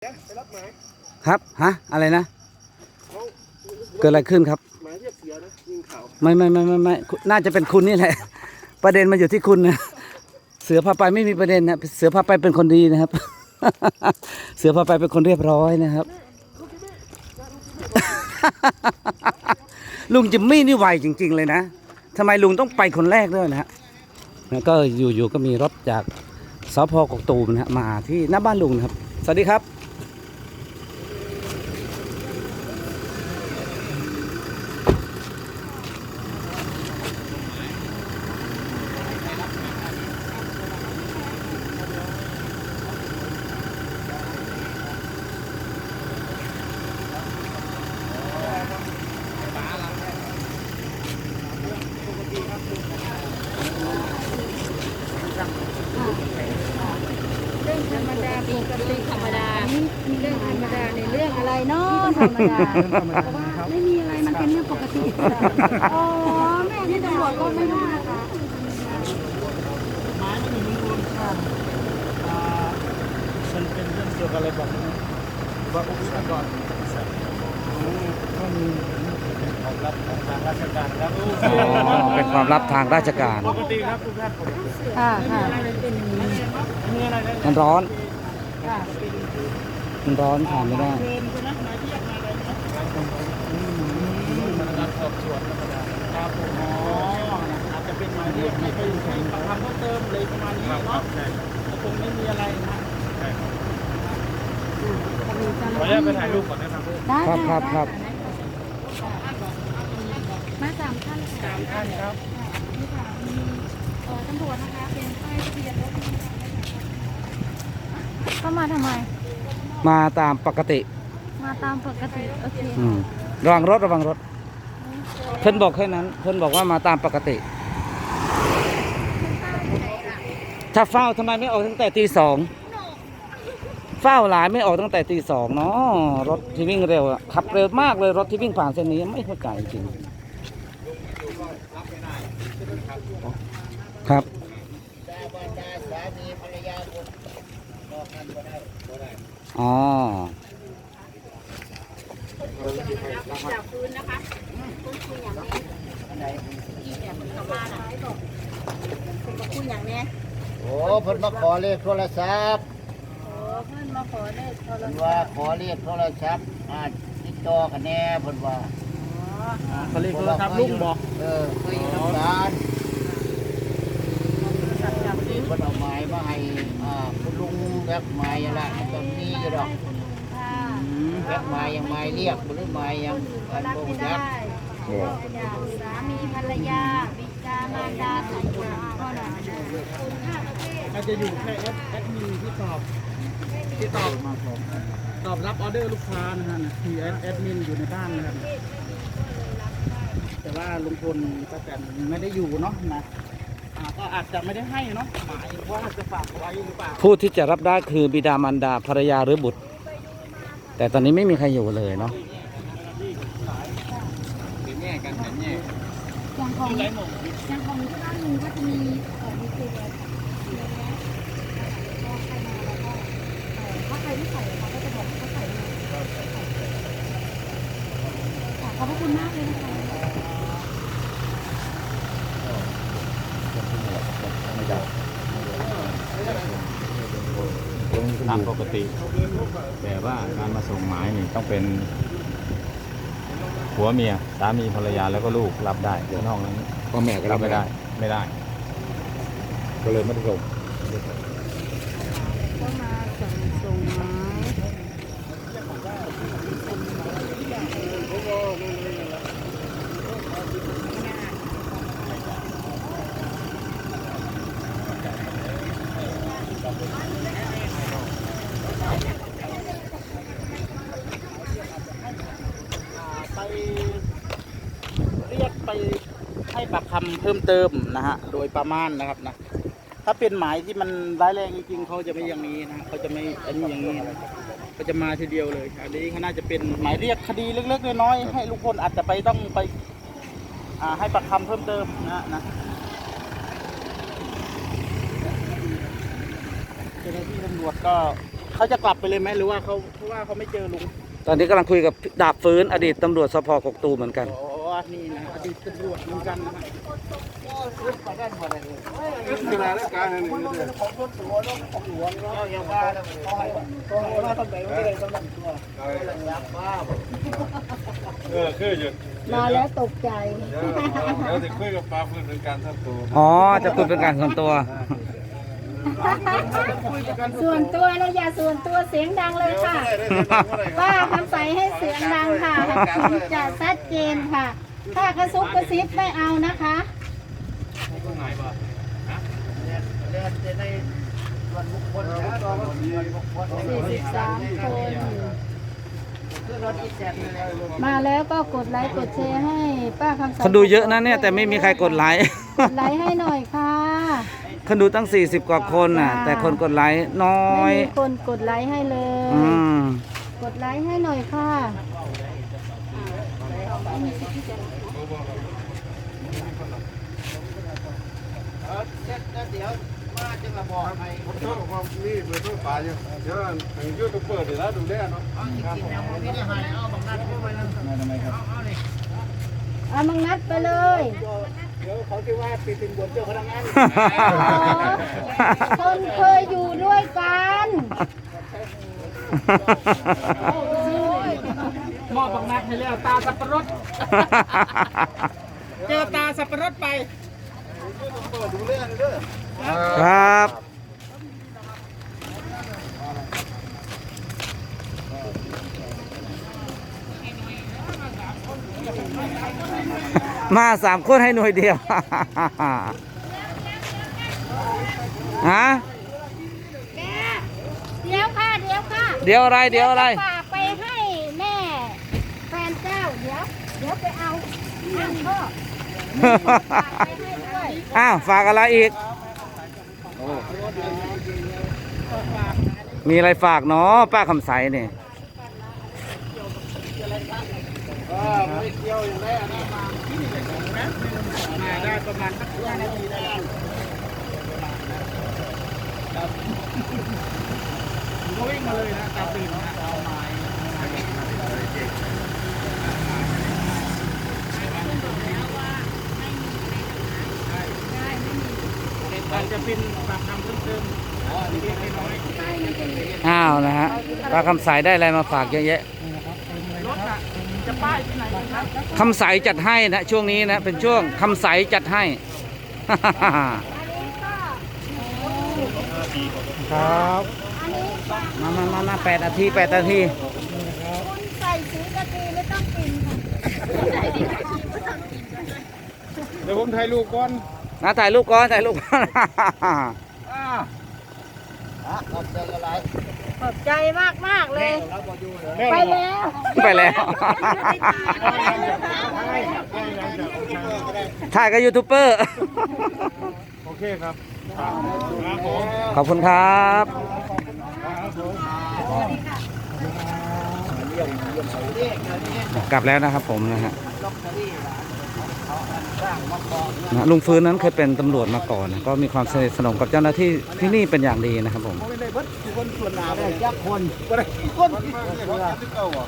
ไปรับหมายครับ ฮะ อะไรนะ เขาเกิดอะไรขึ้นครับ หมายเรียกเสียนะยิงเขาไม่ไม่ไม่ไม่ไม่คุณน่าจะเป็นคุณนี่แหละ ประเด็นมาอยู่ที่คุณนะ เสือพาไปไม่มีประเด็นนะ เสือพาไปเป็นคนดีนะครับ เสือพาไปเป็นคนเรียบร้อยนะครับ ลุงจิมมี่นี่ไวจริง ๆ เลยนะทำไมลุงต้องไปคนแรกด้วยนะฮะแล้วก็อยู่ๆก็มีรถจากสพกกตูมนะฮะมาที่หน้าบ้านลุงนะครับ สวัสดีครับ เรื่องธรรมดาปกติธรรมดาเรื่องธรรมดาในเรื่องอะไรเนาะ ธรรมดาเพราะว่าไม่มีอะไรมันเป็นเรื่องปกติอ๋อแม่นี่ตำรวจก็ไม่ว่านะคะหมายไม่มีมูลค่าอ่ามันเป็นเรื่องเกี่ยวกับอะไรบอกนะว่าอุปกรณ์ก่อนก็มีเป็นของรับของทางราชการครับอ๋อเป็นความลับทางราชการปกติครับทุกท่านปกติค่ะค่ะมีอะไรนะมันร้อนค่ะ มันร้อนผ่านไม่ได้เชิญใช่ไหมหมายเรียกมาอะไรนะการสอบสวนธรรมดาครับผมอ๋ออาจจะเป็นหมายเรียกให้ไปให้ปากคำเพิ่มเติมเลยประมาณนี้เนาะคงไม่มีอะไรนะขออนุญาตไปถ่ายรูปก่อนนะครับได้ครับครับครับมาสามท่านสามท่านครับนี่ค่ะมีเอ่อตำรวจนะคะเป็นป้ายทะเบียนรถเข้ามาทำไม มาตามปกติ มาตามปกติโอเคอืมระวังรถระวังรถ เพิ่นบอกแค่นั้น เพิ่นบอกว่ามาตามปกติ ถ้าเฝ้าทำไมไม่ออกตั้งแต่ตีสองเฝ้าหลายไม่ออกตั้งแต่ตีสองเนาะรถที่วิ่งเร็วอะขับเร็วมากเลยรถที่วิ่งผ่านเส้นนี้ไม่เข้าใจจริงครับ อ๋อจากพื้นนะคะคุณคุยอย่างนี้ที่แบบกลับมาน่ะบอกคุณมาคุยอย่างนี้โอ้เพิ่นมาขอเลขโทรศัพท์โอ้เพื่อนมาขอเลขโทรเพิ่นศัว่าพท์ขอเลขโทรศัพท์อ่าติดต่อกันแน่เพิ่นว่าเขาเรียกโทรศัพท์ลุงบอกเออเคยอยู่นำการ จากเพิ่นเอาไม้มาให้อ่าคุณลุงแบกไม้อะไรมันก็มีอยู่ดอกคุณลุงค่ะแบกไม้ยังไม้เรียกหรือไม้ยังก็อันรับบ่ไม่จัได้กอย่างสามีภรรยาบิดามารดาไถ่คุณก็ได้คุณค่าประเภทอาจจะอยู่แค่แอดแอดมินที่ตอบที่ตอบมาของตอบรับออเดอร์ลูกค้านะฮะที่แอดแอดมินอยู่ในบ้านนะครับแต่ว่าลุงพลก็แต่ไม่ได้อยู่เนาะนะ อ่าก็อาจจะไม่ได้ให้เนาะหมายว่าจะฝากไว้หรือเปล่าผู้ที่จะรับได้คือบิดามารดาภรรยาหรือบุตร แต่ตอนนี้ไม่มีใครอยู่เลยเนาะอย่างของอย่างของที่บ้านลุงก็จะมีเอ่อมีตัวเดียวนะก็ใครมาแล้วก็เอ่อถ้าใครไม่ใส่เขาก็จะบอกเขาใส่เลยค่ะขอบพระคุณมากเลยนะคะ ตามปกติ แต่ว่าการมาส่งหมายนี่ต้องเป็นผัวเมียสามีภรรยาแล้วก็ลูกรับได้นอกนั้นพ่อแม่ก็รัรับบไม่ไม่ได้ ได้ ไม่ได้ ก็เลยไม่ได้ส่ง ก็มาส่งส่งไม้ไปเรียกไป ให้ปาเพิ่มเติมนะฮะโดยประมาณนะครับนะถ้าเป็นหมายที่มันร้ายแรงจริงๆเขาจะไม่อย่างนี้นะเขาจะไม่อันนี้อย่างนี้นะเขาจะมาทีเดียวเลยอันนี้เขาน่าจะเป็นหมายเรียกคดีเล็กๆน้อยๆให้ลุงพลอาจจะไปต้องไปอ่าให้ปากคำเพิ่มเติมนะนะเจ้าหน้าที่ตำรวจก็เขาจะกลับไปเลยไหมหรือว่าเขาเพราะว่าเขาไม่เจอลุงตอนนี้กำลังคุยกับดาบฟื้นอดีตตำรวจสพกกตูเหมือนกัน นี่นะอดีตตำรวจเหมือนกันนะฮะเวลาราชการนี่เอาอย่าว่าแล้วเขาให้เขาให้ว่าทำไมไม่ได้สำหรับตัวยักษ์บ้าเออคืออยู่มาแล้วตกใจแล้วจะคุยกับปลาเพื่อนเป็นการทับตัวอ๋อจะคุยเป็นการส่วนตัวส่วนตัวนะอย่าส่วนตัวเสียงดังเลยค่ะป้าคำใสให้เสียงดังค่ะถึงจะชัดเจนค่ะ ถ้ากระซุบกระซิบไม่เอานะคะเรียนจะได้ส่วนบุคคลนะเราก็ส่วนบุคคล43คนคือรถอีแตนนี่แหละมาแล้วก็กดไลค์กดแชร์ให้ป้าคำใสคนดูเยอะนะเนี่ยแต่ไม่มีใครกดไลค์ กดไลค์ให้หน่อยค่ะคนดูตั้ง 40 กว่าคนน่ะ แต่คนกดไลค์น้อไม่ย มีคนกดไลค์ให้เลย อืม กดไลค์ให้หน่อยค่ะ เสร็จแล้วเดี๋ยวมาจะมาบอกให้ผมชอบความนี่เบอร์โทรปลาอยู่เดี๋ยวทางยูทูบเบอร์เดี๋ยวเราดูแลเนาะเอาจริงๆนะผมไม่ได้ให้เอาบางนัดเข้าไปนั่นเอาเอาเลยเอามังนัดไปเลยเดี๋ยวเขาคิดว่าปีตินบนเจ้าพนักงานคนเคยอยู่ด้วยกัน มอบบังนัดให้แล้วตาสับปะรด เจอตาสับปะรดไป ครับมาสามคนให้หน่วยเดียว ฮะ เดี๋ยวค่ะ เดี๋ยวค่ะ เดี๋ยวอะไร เดี๋ยวอะไรจฝากไปให้แม่แฟนเจ้า เดี๋ยว เดี๋ยวไปเอานั่นพ่อฝา กไปให้ด้วยอ้าวฝากอะไรอีก มีอะไรฝากเนาะป้าคำใสเนี่ยมาได้ประมาณสักห้านาทีได้ผมก็วิ่งมาเลยนะตาตื่นนะเอาไม้ จจะเป็นปากคำเพิ่มๆอ๋อเล็กๆน้อยอ้าวนะฮะป้าคำใสได้อะไรมาฝากเยอะแยะๆรถอะจะป้ายที่ไหนครับคำใสจัดให้นะช่วงนี้นะเป็นช่วงคำใสจัดให้ครับอันนี้ฝากมามามามาแปดนาทีแปดนาทีคุณใส่สีกะทีไม่ต้องปินค่ะเดี๋ยวผมถ่ายรูปก่อน นะถ่ายรูปก่อนถ่ายรูปก่อนขอบใจอะไรขอบใจมากมากๆเลย ไปแล้ว ไปแล้วถ่ายกับยูทูบเบอร์โอเคครับครับผมขอบคุณครับกลับแล้วนะครับผมนะฮะ นะลุงฟื้นนั้นเคยเป็นตำรวจมาก่อนก็มีความสนิทสนมกับเจ้าหน้าที่ที่นี่เป็นอย่างดีนะครับผมไม่ได้เบิดคนส่วนหนาได้ยักคนคนคนเก่าอะ